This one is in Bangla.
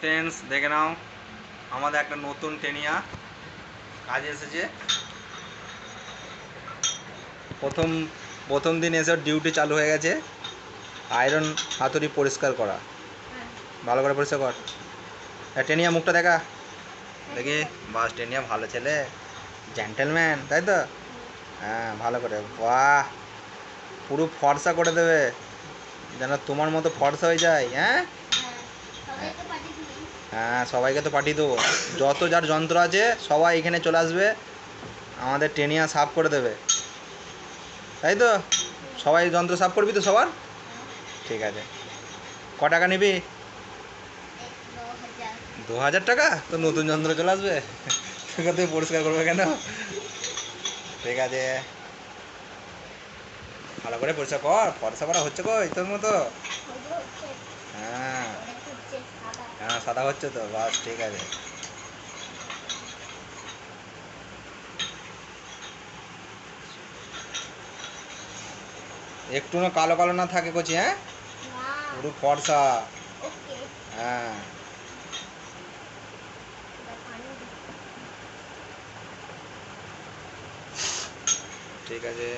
ফ্রেন্ডস দেখে নাও আমাদের একটা নতুন টেনিয়া কাজে এসেছে। প্রথম প্রথম দিন এসে ডিউটি চালু হয়ে গেছে। আয়রন হাতুড়ি পরিষ্কার করা। ভালো করে পরিষ্কার কর। টেনিয়া মুখটা দেখা। দেখি বাস টেনিয়া ভালো ছেলে। জেন্টেলম্যান তাই তো? হ্যাঁ ভালো করে। বাহ! পুরো ফর্সা করে দেবে। যেন তোমার মতো ফর্সা হয়ে যায় হ্যাঁ? হ্যাঁ সবাইকে তো পাঠিয়ে দেবো। যত যার যন্ত্র আছে, সবাই এখানে চলে আসবে। আমাদের টেনিয়া সাফ করে দেবে। তাই তো? সবাই যন্ত্র সাফ করবি তো সবার? ঠিক আছে। ক টাকা নিবি? দু হাজার টাকা? তো নতুন যন্ত্র চলে আসবে। তোকে তুই পরিষ্কার করবে কেন? ঠিক আছে। ভালো করে পরিষ্কার কর। পরিষ্কার করা হচ্ছে কই তোর মতো হ্যাঁ হ্যাঁ সাদা হচ্ছে তো বাস ঠিক আছে। একটু না কালো কালো না থাকে কচি হ্যাঁ? পুরো ফর্সা। হ্যাঁ। ঠিক আছে।